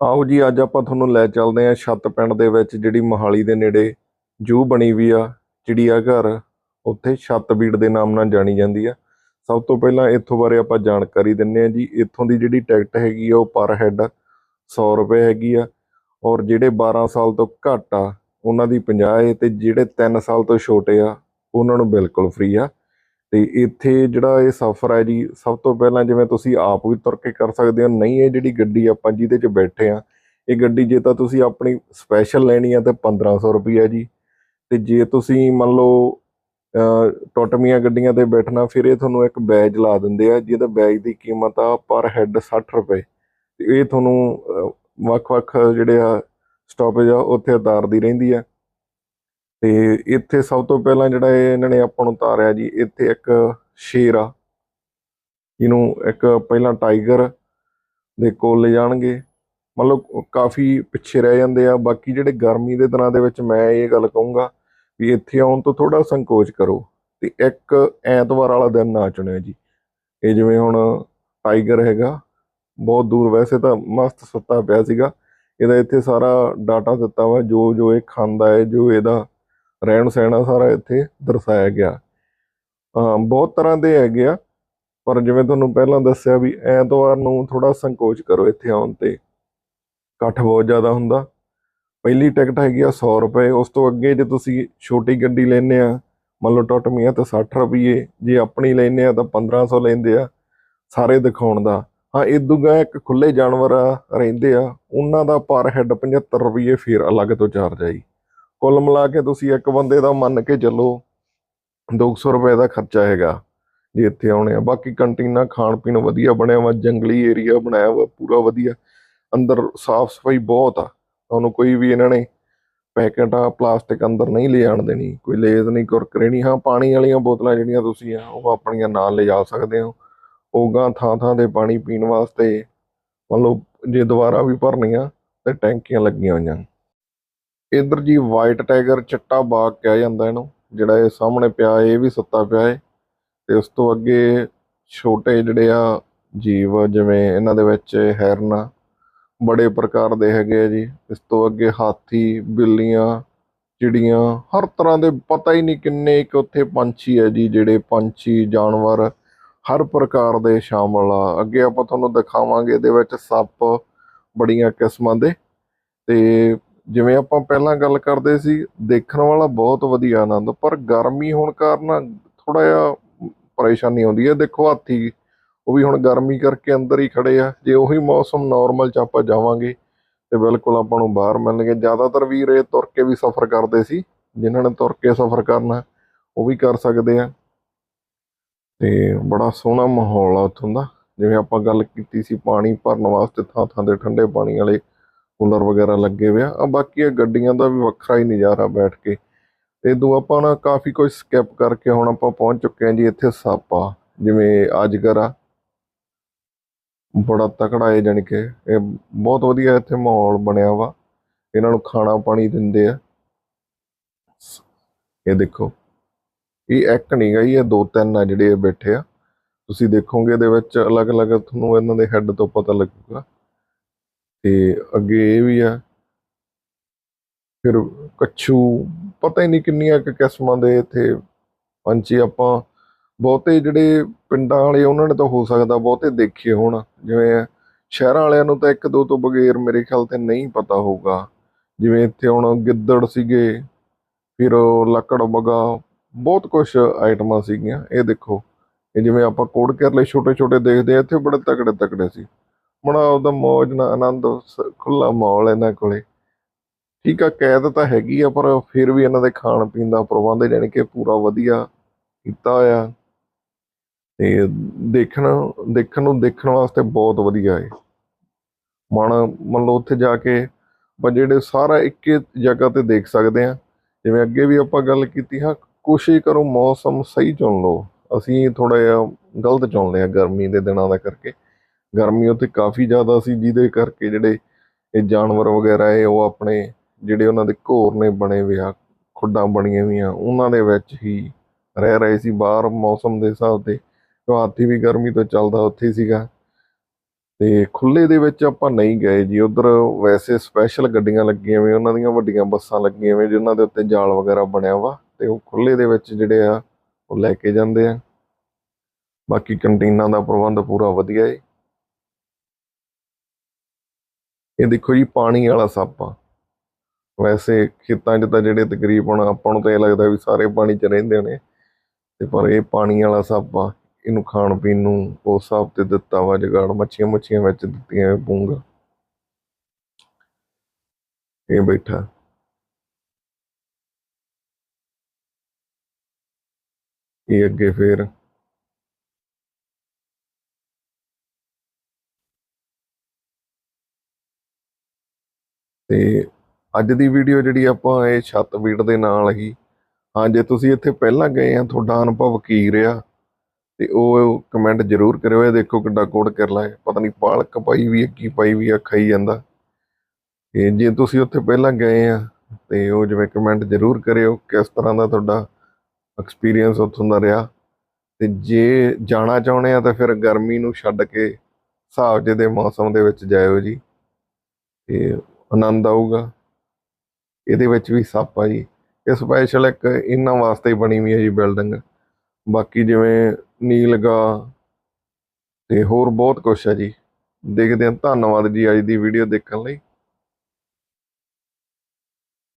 ਆਓ ਜੀ, ਅੱਜ ਆਪਾਂ ਤੁਹਾਨੂੰ ਲੈ ਚੱਲਦੇ ਹਾਂ ਛੱਤ ਪਿੰਡ ਦੇ ਵਿੱਚ ਜਿਹੜੀ ਮੋਹਾਲੀ ਦੇ ਨੇੜੇ ਜੂ ਬਣੀ ਵੀ ਆ, ਚਿੜੀਆ ਘਰ। ਉੱਥੇ ਛੱਤ ਬੀੜ ਦੇ ਨਾਮ ਨਾਲ ਜਾਣੀ ਜਾਂਦੀ ਆ। ਸਭ ਤੋਂ ਪਹਿਲਾਂ ਇੱਥੋਂ ਬਾਰੇ ਆਪਾਂ ਜਾਣਕਾਰੀ ਦਿੰਨੇ ਆ ਜੀ। ਇੱਥੋਂ ਦੀ ਜਿਹੜੀ ਟਿਕਟ ਹੈਗੀ ਆ, ਉਹ ਪਰ ਹੈਡ 100 ਰੁਪਏ ਹੈਗੀ ਆ। ਔਰ ਜਿਹੜੇ 12 ਸਾਲ ਤੋਂ ਘੱਟ ਆ, ਉਹਨਾਂ ਦੀ 50 ਹੈ ਤੇ ਜਿਹੜੇ 3 ਸਾਲ ਤੋਂ ਛੋਟੇ ਆ, ਉਹਨਾਂ ਨੂੰ ਬਿਲਕੁਲ ਫ੍ਰੀ ਆ। ਤੇ ਇੱਥੇ ਜਿਹੜਾ ਇਹ ਸਫ਼ਰ ਹੈ ਜੀ, ਸਭ ਤੋਂ ਪਹਿਲਾਂ ਜਿਵੇਂ ਤੁਸੀਂ ਆਪ ਵੀ ਤੁਰ ਕੇ ਕਰ ਸਕਦੇ ਹੋ, ਨਹੀਂ ਇਹ ਜਿਹੜੀ ਗੱਡੀ ਆਪਾਂ ਜਿਹਦੇ 'ਚ ਬੈਠੇ ਆ ਇਹ ਗੱਡੀ ਜੇ ਤਾਂ ਤੁਸੀਂ ਆਪਣੀ ਸਪੈਸ਼ਲ ਲੈਣੀ ਆ ਤੇ 1500 ਰੁਪਈਆ ਜੀ। ਤੇ ਜੇ ਤੁਸੀਂ ਮੰਨ ਲਓ ਟੋਟਮੀਆਂ ਗੱਡੀਆਂ ਤੇ ਬੈਠਣਾ, ਫਿਰ ਇਹ ਤੁਹਾਨੂੰ ਇੱਕ ਬੈਜ ਲਾ ਦਿੰਦੇ ਆ, ਜਿਹਦਾ ਬੈਜ ਦੀ ਕੀਮਤ ਆ ਪਰ ਹੈੱਡ 60 ਰੁਪਏ। ਤੇ ਇਹ ਤੁਹਾਨੂੰ ਵੱਖ-ਵੱਖ ਜਿਹੜੇ ਆ ਸਟਾਪੇਜ ਆ, ਉੱਥੇ ਉਤਾਰਦੀ ਰਹਿੰਦੀ ਆ। ਤੇ ਇੱਥੇ ਸਭ ਤੋਂ ਪਹਿਲਾਂ ਜਿਹੜਾ ਇਹਨਾਂ ਨੇ ਆਪਾਂ ਨੂੰ ਉਤਾਰਿਆ ਜੀ, ਇੱਥੇ ਇੱਕ ਸ਼ੇਰ ਆ। ਇਹਨੂੰ ਇੱਕ ਪਹਿਲਾਂ ਟਾਈਗਰ ਦੇ ਕੋਲ ਲੈ ਜਾਣਗੇ। ਮਤਲਬ ਕਾਫੀ ਪਿੱਛੇ ਰਹਿ ਜਾਂਦੇ ਆ। ਬਾਕੀ ਜਿਹੜੇ ਗਰਮੀ ਦੇ ਦਿਨਾਂ ਦੇ ਵਿੱਚ ਮੈਂ ਇਹ ਗੱਲ ਕਹੂੰਗਾ ਵੀ ਇੱਥੇ ਆਉਣ ਤੋਂ ਥੋੜਾ ਸੰਕੋਚ ਕਰੋ ਤੇ ਇੱਕ ਐਤਵਾਰ ਵਾਲਾ ਦਿਨ ਨਾ ਚੁਣਿਓ ਜੀ। ਇਹ ਜਿਵੇਂ ਹੁਣ ਟਾਈਗਰ ਹੈਗਾ, ਬਹੁਤ ਦੂਰ ਵੈਸੇ ਤਾਂ ਮਸਤ ਸੁੱਤਾ ਪਿਆ ਸੀਗਾ। ਇਹਦਾ ਇੱਥੇ ਸਾਰਾ ਡਾਟਾ ਦਿੱਤਾ ਵਾ, ਜੋ ਜੋ ਇਹ ਖਾਂਦਾ ਹੈ, ਜੋ ਇਹਦਾ ਰਹਿਣ ਸਹਿਣਾ ਸਾਰਾ ਇੱਥੇ ਦਰਸਾਇਆ ਗਿਆ। ਹਾਂ ਬਹੁਤ ਤਰ੍ਹਾਂ ਦੇ ਹੈਗੇ ਆ ਪਰ ਜਿਵੇਂ ਤੁਹਾਨੂੰ ਪਹਿਲਾਂ ਦੱਸਿਆ ਵੀ ਐਤਵਾਰ ਨੂੰ ਥੋੜਾ ਸੰਕੋਚ ਕਰੋ ਇੱਥੇ ਆਉਣ ਤੇ। ਇਕੱਠ ਬਹੁਤ ਜ਼ਿਆਦਾ ਹੁੰਦਾ। ਪਹਿਲੀ ਟਿਕਟ ਹੈਗੀ ਆ 100 ਰੁਪਏ ਉਸ ਤੋਂ ਅੱਗੇ ਜੇ ਤੁਸੀਂ ਛੋਟੀ ਗੱਡੀ ਲੈਨੇ ਆ ਮੰਨ ਲਓ ਟੁੱਟਵੀਂ ਆ ਤਾਂ 60 ਰੁਪਏ ਜੇ ਆਪਣੀ ਲੈਨੇ ਆ ਤਾਂ 1500 ਲੈਂਦੇ ਆ ਸਾਰੇ ਦਿਖਾਉਣ ਦਾ। ਹਾਂ ਇਦੂਗਾ ਇੱਕ ਖੁੱਲੇ ਜਾਨਵਰ ਆ, ਰਹਿੰਦੇ ਆ ਉਹਨਾਂ ਦਾ ਪਰ ਹੈਡ 75 ਰੁਪਏ ਫੇਰ ਅਲੱਗ ਤੋਂ ਚਾਰਜ ਆ ਜੀ। ਕੁੱਲ ਮਿਲਾ ਕੇ ਤੁਸੀਂ ਇੱਕ ਬੰਦੇ ਦਾ ਮੰਨ ਕੇ ਚੱਲੋ 200 ਰੁਪਏ ਦਾ ਖਰਚਾ ਹੈਗਾ ਜੇ ਇੱਥੇ ਆਉਣੇ ਆ। ਬਾਕੀ ਕੰਟੀਨਾ ਖਾਣ ਪੀਣ ਵਧੀਆ ਬਣਿਆ ਵਾ, ਜੰਗਲੀ ਏਰੀਆ ਬਣਾਇਆ ਵਾ, ਪੂਰਾ ਵਧੀਆ। ਅੰਦਰ ਸਾਫ਼ ਸਫ਼ਾਈ ਬਹੁਤ ਆ, ਤੁਹਾਨੂੰ ਕੋਈ ਵੀ ਇਹਨਾਂ ਨੇ ਪੈਕਟ ਆ ਪਲਾਸਟਿਕ ਅੰਦਰ ਨਹੀਂ ਲੈ ਜਾਣ ਦੇਣੀ, ਕੋਈ ਲੇਜ਼ ਨਹੀਂ ਕੁਰਕਰੇ ਨਹੀਂ ਹਾਂ, ਪਾਣੀ ਵਾਲੀਆਂ ਬੋਤਲਾਂ ਜਿਹੜੀਆਂ ਤੁਸੀਂ ਆ, ਉਹ ਆਪਣੀਆਂ ਨਾਲ ਲੈ ਜਾ ਸਕਦੇ ਹੋ। ਉਹ ਥਾਂ ਥਾਂ ਦੇ ਪਾਣੀ ਪੀਣ ਵਾਸਤੇ, ਮੰਨ ਲਓ ਜੇ ਦੁਬਾਰਾ ਵੀ ਭਰਨੀਆਂ, ਤੇ ਟੈਂਕੀਆਂ ਲੱਗੀਆਂ ਹੋਈਆਂ। ਇਧਰ ਜੀ ਵਾਈਟ ਟਾਈਗਰ ਚਿੱਟਾ ਬਾਗ ਕਿਹਾ ਜਾਂਦਾ ਇਹਨੂੰ, ਜਿਹੜਾ ਇਹ ਸਾਹਮਣੇ ਪਿਆ, ਇਹ ਵੀ ਸੁੱਤਾ ਪਿਆ ਹੈ ਤੇ ਉਸ ਤੋਂ ਅੱਗੇ ਛੋਟੇ ਜਿਹੜੇ ਆ ਜੀਵ, ਜਿਵੇਂ ਇਹਨਾਂ ਦੇ ਵਿੱਚ ਹੈਰਨ, ਬੜੇ ਪ੍ਰਕਾਰ ਦੇ ਹੈਗੇ ਆ ਜੀ। ਇਸ ਤੋਂ ਅੱਗੇ ਹਾਥੀ, ਬਿੱਲੀਆਂ, ਚਿੜੀਆਂ, ਹਰ ਤਰ੍ਹਾਂ ਦੇ ਪਤਾ ਹੀ ਨਹੀਂ ਕਿੰਨੇ ਇੱਕ ਉੱਥੇ ਪੰਛੀ ਹੈ ਜੀ, ਜਿਹੜੇ ਪੰਛੀ, ਜਾਨਵਰ, ਹਰ ਪ੍ਰਕਾਰ ਦੇ ਸ਼ਾਮਲ ਆ। ਅੱਗੇ ਆਪਾਂ ਤੁਹਾਨੂੰ ਦਿਖਾਵਾਂਗੇ ਇਹਦੇ ਵਿੱਚ ਸੱਪ ਬੜੀਆਂ ਕਿਸਮਾਂ ਦੇ। ਤੇ ਜਿਵੇਂ ਆਪਾਂ ਪਹਿਲਾਂ ਗੱਲ ਕਰਦੇ ਸੀ, ਦੇਖਣ ਵਾਲਾ ਬਹੁਤ ਵਧੀਆ ਆਨੰਦ, ਪਰ ਗਰਮੀ ਹੋਣ ਕਾਰਨ ਥੋੜਾ ਜਿਹਾ ਪਰੇਸ਼ਾਨੀ ਆਉਂਦੀ ਹੈ। ਦੇਖੋ ਹਾਥੀ, ਉਹ ਵੀ ਹੁਣ ਗਰਮੀ ਕਰਕੇ ਅੰਦਰ ਹੀ ਖੜੇ ਆ। ਜੇ ਉਹੀ ਮੌਸਮ ਨਾਰਮਲ ਚ ਆਪਾਂ ਜਾਵਾਂਗੇ ਤੇ ਬਿਲਕੁਲ ਆਪਾਂ ਨੂੰ ਬਾਹਰ ਮਿਲਣਗੇ। ਜ਼ਿਆਦਾਤਰ ਵੀਰ ਇਹ ਤੁਰ ਕੇ ਵੀ ਸਫ਼ਰ ਕਰਦੇ ਸੀ, ਜਿਨ੍ਹਾਂ ਨੇ ਤੁਰ ਕੇ ਸਫ਼ਰ ਕਰਨਾ, ਉਹ ਵੀ ਕਰ ਸਕਦੇ ਆ। ਤੇ ਬੜਾ ਸੋਹਣਾ ਮਾਹੌਲ ਆ ਉੱਥੋਂ ਦਾ। ਜਿਵੇਂ ਆਪਾਂ ਗੱਲ ਕੀਤੀ ਸੀ, ਪਾਣੀ ਭਰਨ ਵਾਸਤੇ ਥਾਂ ਥਾਂ ਦੇ ਠੰਡੇ ਪਾਣੀ ਵਾਲੇ ਕੂਲਰ ਵਗੈਰਾ ਲੱਗੇ ਹੋਏ ਆ। ਬਾਕੀ ਇਹ ਗੱਡੀਆਂ ਦਾ ਵੀ ਵੱਖਰਾ ਹੀ ਨਜ਼ਾਰਾ ਬੈਠ ਕੇ। ਤੇ ਇਦੋਂ ਆਪਾਂ ਨਾ ਕਾਫੀ ਕੁਝ ਸਕਿਪ ਕਰਕੇ ਹੁਣ ਆਪਾਂ ਪਹੁੰਚ ਚੁੱਕੇ ਹਾਂ ਜੀ ਇੱਥੇ ਸੱਪ ਜਿਵੇਂ ਅਜਗਰ ਆ। ਬੜਾ ਤਕੜਾ ਹੈ ਜਾਣੀ ਕਿ ਇਹ ਬਹੁਤ ਵਧੀਆ ਇੱਥੇ ਮਾਹੌਲ ਬਣਿਆ ਵਾ। ਇਹਨਾਂ ਨੂੰ ਖਾਣਾ ਪਾਣੀ ਦਿੰਦੇ ਆ। ਇਹ ਦੇਖੋ, ਇਹ ਇੱਕ ਨਹੀਂ ਗਾ ਜੀ ਇਹ ਦੋ ਤਿੰਨ ਆ ਜਿਹੜੇ ਇਹ ਬੈਠੇ ਆ। ਤੁਸੀਂ ਦੇਖੋਗੇ ਇਹਦੇ ਵਿੱਚ ਅਲੱਗ-ਅਲੱਗ ਤੁਹਾਨੂੰ ਇਹਨਾਂ ਦੇ ਹੈੱਡ ਤੋਂ ਪਤਾ ਲੱਗੂਗਾ। ਤੇ ਅੱਗੇ ਇਹ ਵੀ ਆ। ਫਿਰ ਕੱਛੂ, ਪਤਾ ਹੀ ਨਹੀਂ ਕਿੰਨੀਆਂ ਕੁ ਕਿਸਮਾਂ ਦੇ ਇੱਥੇ ਪੰਛੀ ਆਪਾਂ, ਬਹੁਤੇ ਜਿਹੜੇ ਪਿੰਡਾਂ ਵਾਲੇ ਉਹਨਾਂ ਨੇ ਤਾਂ ਹੋ ਸਕਦਾ ਬਹੁਤੇ ਦੇਖੇ ਹੋਣ। ਜਿਵੇਂ ਸ਼ਹਿਰਾਂ ਵਾਲਿਆਂ ਨੂੰ ਤਾਂ ਇੱਕ ਦੋ ਤੋਂ ਬਗੈਰ ਮੇਰੇ ਖਿਆਲ ਤੇ ਨਹੀਂ ਪਤਾ ਹੋਊਗਾ। ਜਿਵੇਂ ਇੱਥੇ ਹੁਣ ਗਿੱਦੜ ਸੀਗੇ, ਫਿਰ ਲੱਕੜ ਬਗਾ ਬਹੁਤ ਕੁਝ ਆਈਟਮਾਂ ਸੀਗੀਆਂ। ਇਹ ਦੇਖੋ, ਇਹ ਜਿਵੇਂ ਆਪਾਂ ਕੋੜ ਕਰਲੇ ਛੋਟੇ ਛੋਟੇ ਦੇਖਦੇ ਆ, ਇੱਥੇ ਬੜੇ ਤਕੜੇ ਤਕੜੇ ਸੀ। ਬੜਾ ਉਹਦਾ ਮੌਜ ਨਾਲ ਆਨੰਦ ਖੁੱਲਾ ਮਾਹੌਲ ਇਹਨਾਂ ਕੋਲੇ। ਠੀਕ ਆ, ਕੈਦ ਤਾਂ ਹੈਗੀ ਆ, ਪਰ ਫਿਰ ਵੀ ਇਹਨਾਂ ਦੇ ਖਾਣ ਪੀਣ ਦਾ ਪ੍ਰਬੰਧ ਜਾਣੀ ਕਿ ਪੂਰਾ ਵਧੀਆ ਕੀਤਾ ਹੋਇਆ। ਤੇ ਦੇਖਣ ਦੇਖਣ ਨੂੰ ਦੇਖਣ ਵਾਸਤੇ ਬਹੁਤ ਵਧੀਆ ਹੈ ਮਨ, ਮੰਨ ਲਓ ਉੱਥੇ ਜਾ ਕੇ ਆਪਾਂ ਜਿਹੜੇ ਸਾਰਾ ਇੱਕੇ ਜਗ੍ਹਾ ਤੇ ਦੇਖ ਸਕਦੇ ਆ। ਜਿਵੇਂ ਅੱਗੇ ਵੀ ਆਪਾਂ ਗੱਲ ਕੀਤੀ, ਹਾਂ, ਕੋਸ਼ਿਸ਼ ਕਰੋ ਮੌਸਮ ਸਹੀ ਚੁਣ ਲਓ। ਅਸੀਂ ਥੋੜਾ ਜਿਹਾ ਗਲਤ ਚੁਣ ਲਿਆ ਗਰਮੀ ਦੇ ਦਿਨਾਂ ਦਾ ਕਰਕੇ। ਗਰਮੀ ਉੱਥੇ ਕਾਫੀ ਜ਼ਿਆਦਾ ਸੀ, ਜਿਹਦੇ ਕਰਕੇ ਜਿਹੜੇ ਇਹ ਜਾਨਵਰ ਵਗੈਰਾ ਇਹ ਉਹ ਆਪਣੇ ਜਿਹੜੇ ਉਹਨਾਂ ਦੇ ਘੋਰ ਨੇ ਬਣੇ ਹੋਏ ਆ, ਖੁੱਡਾਂ ਬਣੀਆਂ ਹੋਈਆਂ, ਉਹਨਾਂ ਦੇ ਵਿੱਚ ਹੀ ਰਹਿ ਰਹੇ ਸੀ, ਬਾਹਰ ਮੌਸਮ ਦੇ ਹਿਸਾਬ ਤੇ ਹਾਥੀ ਵੀ ਗਰਮੀ ਤੋਂ ਚੱਲਦਾ ਉੱਥੇ ਸੀਗਾ। ਤੇ ਖੁੱਲੇ ਦੇ ਵਿੱਚ ਆਪਾਂ ਨਹੀਂ ਗਏ ਜੀ, ਉਧਰ ਵੈਸੇ ਸਪੈਸ਼ਲ ਗੱਡੀਆਂ ਲੱਗੀਆਂ ਵੀ ਉਹਨਾਂ ਦੀਆਂ ਵੱਡੀਆਂ ਬੱਸਾਂ ਲੱਗੀਆਂ ਵੀ ਜਿਨ੍ਹਾਂ ਦੇ ਉੱਤੇ ਜਾਲ ਵਗੈਰਾ ਬਣਿਆ ਵਾ, ਤੇ ਉਹ ਖੁੱਲੇ ਦੇ ਵਿੱਚ ਜਿਹੜੇ ਆ, ਉਹ ਲੈ ਕੇ ਜਾਂਦੇ ਆ। ਬਾਕੀ ਕੰਟੀਨਾਂ ਦਾ ਪ੍ਰਬੰਧ ਪੂਰਾ ਵਧੀਆ ਹੈ ਇਹ ਦੇਖੋ ਜੀ, ਪਾਣੀ ਵਾਲਾ ਸੱਪ ਆ। ਵੈਸੇ ਖੇਤਾਂ 'ਚ ਤਾਂ ਜਿਹੜੇ ਤਕਰੀਬਨ ਆਪਾਂ ਨੂੰ ਤਾਂ ਇਹ ਲੱਗਦਾ ਵੀ ਸਾਰੇ ਪਾਣੀ 'ਚ ਰਹਿੰਦੇ ਨੇ। ਤੇ ਪਰ ਇਹ ਪਾਣੀ ਵਾਲਾ ਸੱਪ ਆ। ਇਹਨੂੰ ਖਾਣ ਪੀਣ ਨੂੰ ਉਸ ਹਿਸਾਬ ਤੇ ਦਿੱਤਾ ਵਾ ਜਗਾੜ, ਮੱਛੀਆਂ ਮੱਛੀਆਂ ਵਿੱਚ ਦਿੱਤੀਆਂ ਪੂੰਗਾ ਇਹ ਬੈਠਾ। ਇਹ ਅੱਗੇ ਫੇਰ ਤੇ ਅੱਜ ਦੀ ਵੀਡੀਓ ਜਿਹੜੀ ਆਪਾਂ ਇਹ ਛੱਤ ਬੀਟ ਦੇ ਨਾਲ ਹੀ ਹਾਂ ਜੇ ਤੁਸੀਂ ਇੱਥੇ ਪਹਿਲਾਂ ਗਏ ਆ, ਤੁਹਾਡਾ ਅਨੁਭਵ ਕੀ ਰਿਹਾ? ਤੇ ਉਹ ਕਮੈਂਟ ਜ਼ਰੂਰ ਕਰਿਓ, ਇਹ ਦੇਖੋ ਕਿੱਡਾ ਕੋਡ ਕਰ ਲਾਏ ਪਤਾ ਨਹੀਂ ਪਾਲਕ ਪਾਈ ਵੀ ਹੈ, ਕੀ ਪਾਈ ਵੀ ਆ ਖਾਈ ਜਾਂਦਾ। ਤੇ ਜੇ ਤੁਸੀਂ ਉੱਥੇ ਪਹਿਲਾਂ ਗਏ ਆ, ਤੇ ਉਹ ਜਿਵੇਂ ਕਮੈਂਟ ਜ਼ਰੂਰ ਕਰਿਓ, ਕਿਸ ਤਰ੍ਹਾਂ ਦਾ ਤੁਹਾਡਾ ਐਕਸਪੀਰੀਅੰਸ ਉੱਥੋਂ ਦਾ ਰਿਹਾ। ਤੇ ਜੇ ਜਾਣਾ ਚਾਹੁੰਦੇ ਆ, ਤਾਂ ਫਿਰ ਗਰਮੀ ਨੂੰ ਛੱਡ ਕੇ ਹਿਸਾਬ ਜੇ ਦੇ ਮੌਸਮ ਦੇ ਵਿੱਚ ਜਾਇਓ ਜੀ। ਤੇ ਆਨੰਦ ਆਊਗਾ। ਇਹਦੇ ਵਿੱਚ ਵੀ ਸੱਪ ਆ ਜੀ। ਇਹ ਸਪੈਸ਼ਲ ਇੱਕ ਇਹਨਾਂ ਵਾਸਤੇ ਬਣੀ ਹੋਈ ਹੈ ਜੀ ਬਿਲਡਿੰਗ ਬਾਕੀ ਜਿਵੇਂ ਨੀਲਗਾ ਤੇ ਹੋਰ ਬਹੁਤ ਕੁਛ ਹੈ ਜੀ। ਦੇਖਦੇ ਹਾਂ। ਧੰਨਵਾਦ ਜੀ ਅੱਜ ਦੀ ਵੀਡੀਓ ਦੇਖਣ ਲਈ।